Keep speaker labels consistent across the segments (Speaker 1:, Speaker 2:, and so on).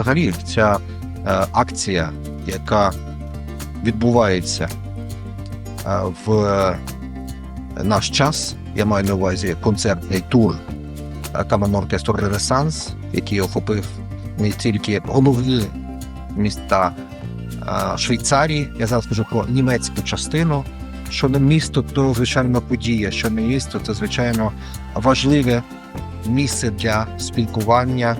Speaker 1: взагалі ця е, акція, яка відбувається е, в наш час, я маю на увазі концертний тур камерного оркестру Ренесанс, який охопив не тільки головні міста е, Швейцарії, я зараз кажу про німецьку частину. Що не місто, то звичайно подія, що не місто, це звичайно важливе місце для спілкування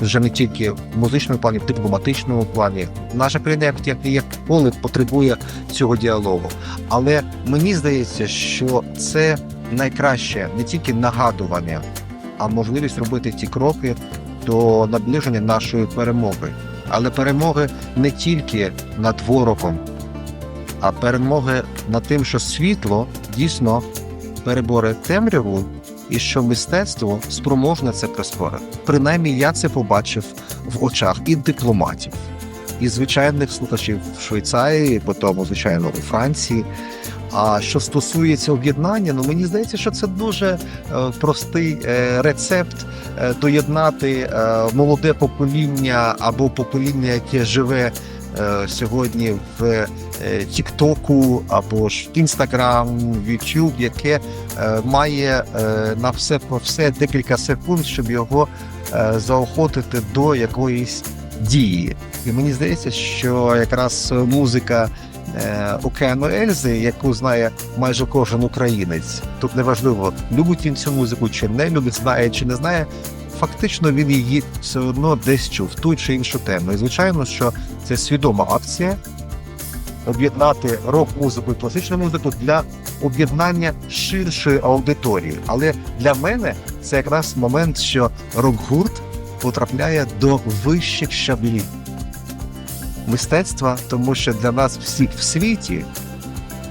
Speaker 1: вже не тільки в музичному плані, в дипломатичному плані. Наша країна як, як, ніколи потребує цього діалогу. Але мені здається, що це найкраще не тільки нагадування, а можливість робити ті кроки до наближення нашої перемоги. Але перемоги не тільки над ворогом, а перемоги над тим, що світло дійсно переборе темряву і що мистецтво спроможне це прискорити. Принаймні, я це побачив в очах і дипломатів, і звичайних слухачів в Швейцарії, потім, звичайно, у Франції. А що стосується об'єднання, ну мені здається, що це дуже е, простий е, рецепт е, доєднати е, молоде покоління або покоління, яке живе сьогодні в е, Тіктоку або ж Інстаграм, Ютуб, яке е, має е, на все про все декілька секунд, щоб його е, заохотити до якоїсь дії. І мені здається, що якраз музика е, Океану Ельзи, яку знає майже кожен українець, тут неважливо, любить він цю музику чи не любить, знає чи не знає. Фактично він її все одно десь чув ту чи іншу тему. І звичайно, що це свідома акція об'єднати рок-музику і класичну музику для об'єднання ширшої аудиторії. Але для мене це якраз момент, що рок-гурт потрапляє до вищих щаблів мистецтва, тому що для нас всіх в світі,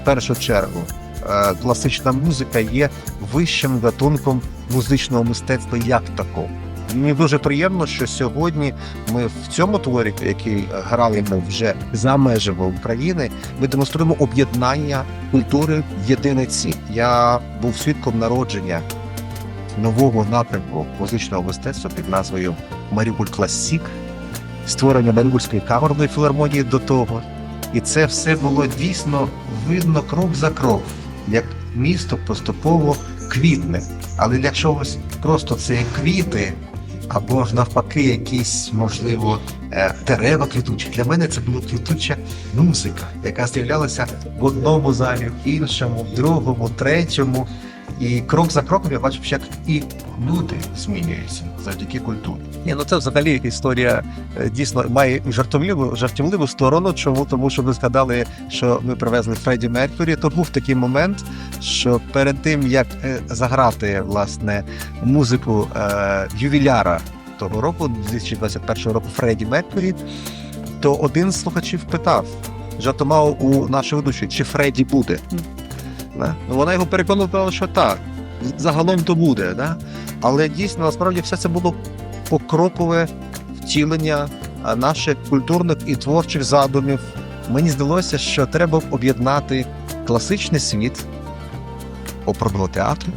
Speaker 1: в першу чергу, е, класична музика є вищим гатунком музичного мистецтва як такого. Мені дуже приємно, що сьогодні ми в цьому творі, який граємо вже за межами України, ми демонструємо об'єднання культури в єдиниці. Я був свідком народження нового напрямку музичного мистецтва під назвою Маріуполь Класік, створення Маріупольської камерної філармонії до того. І це все було дійсно видно крок за крок, як місто поступово квітне. Але для чогось просто це квіти, або ж навпаки, якісь, можливо, е, дерева квітучі. Для мене це була квітуча музика, яка з'являлася в одному залі, в іншому, в другому, третьому. І крок за кроком я бачив, як і люди змінюються завдяки культурі. Ні, ну це взагалі історія е, дійсно має жартівливу, жартівливу сторону. Чому? Тому що ви згадали, що ми привезли Фредді Меркурі. То був такий момент, що перед тим як е, заграти власне музику е, ювіляра того року, 2021 року, Фредді Меркурі, то один з слухачів питав жартомав у нашої ведучої, чи Фредді буде. Да? Ну, вона його переконувала, що так, загалом то буде. Да? Але дійсно насправді все це було покрокове втілення наших культурних і творчих задумів. Мені здалося, що треба об'єднати класичний світ оперного театру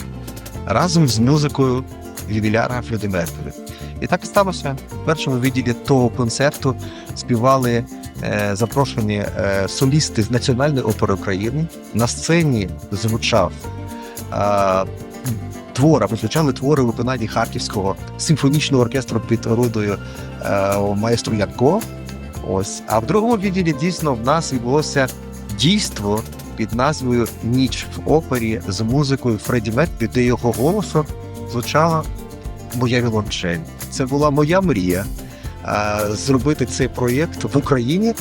Speaker 1: разом з музикою ювіляра Фреді Меркурі. І так і сталося. В першому відділі того концерту співали запрошені е, солісти з Національної опери України. На сцені звучав е, твори, звучали твори у виконанні Харківського симфонічного оркестру під орудою е, маестру Янко. Ось. А в другому відділі дійсно в нас відбулося дійство під назвою Ніч в опері з музикою Фредді Меркурі, де його голосом звучала моя віолончель. Це була моя мрія е, зробити цей проєкт в Україні.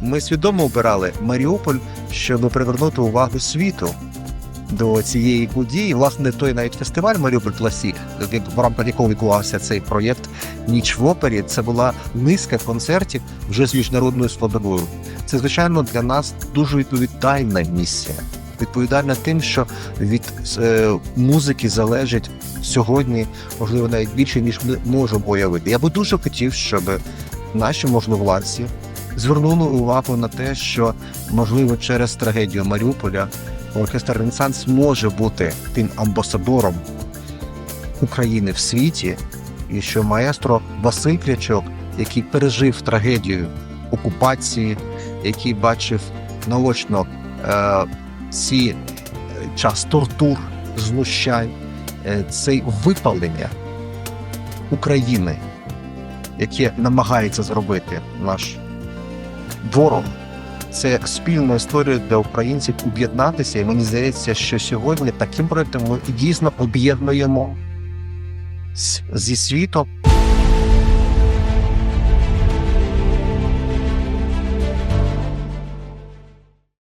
Speaker 1: Ми свідомо обирали Маріуполь, щоб привернути увагу світу до цієї події. Власне, той навіть фестиваль Маріуполь Класік, в рамках якого відбувався цей проєкт Ніч в опері. Це була низка концертів вже з міжнародною складовою. Це, звичайно, для нас дуже відповідальна місія. Відповідальна тим, що від е, музики залежить сьогодні, можливо, навіть більше, ніж ми можемо уявити. Я би дуже хотів, щоб наші можновладці звернули увагу на те, що можливо через трагедію Маріуполя оркестр Ренесанс може бути тим амбасадором України в світі, і що маестро Василь Крячок який пережив трагедію окупації, який бачив наочно е, ці е, час тортур, знущань, е, це випалення України, яке намагається зробити наш ворог. Це спільна історія для українців об'єднатися, і мені здається, що сьогодні таким проектом ми дійсно об'єднуємо зі світом